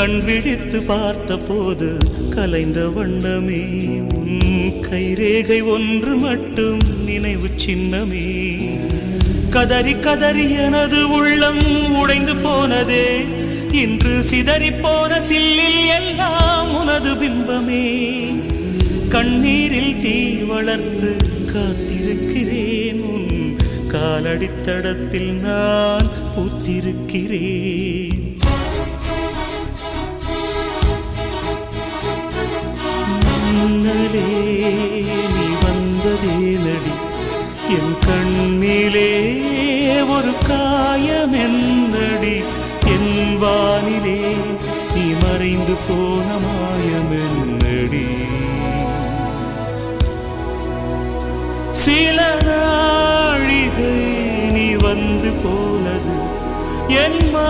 கண் விழித்து பார்த்த போது கலைந்த வண்ணமே. உன் கைரேகை ஒன்று மட்டும் நினைவு சின்னமே. கதறி கதறி எனது உள்ளம் உடைந்து போனதே. இன்று சிதறி போன சில்லில் எல்லாம் உனது பிம்பமே. கண்ணீரில் தீ வளர்த்து காத்திருக்கிறேன். உன் காலடித்தடத்தில் நான் பூத்திருக்கிறேன். கண்ணிலே நீ வந்ததேனடி என் கண்ணிலே ஒரு காயம் என்னடி என் வானிலே நீ மறைந்து போன மாயம் என்னடி சில நாழிகை நீ வந்து போனது. என் மா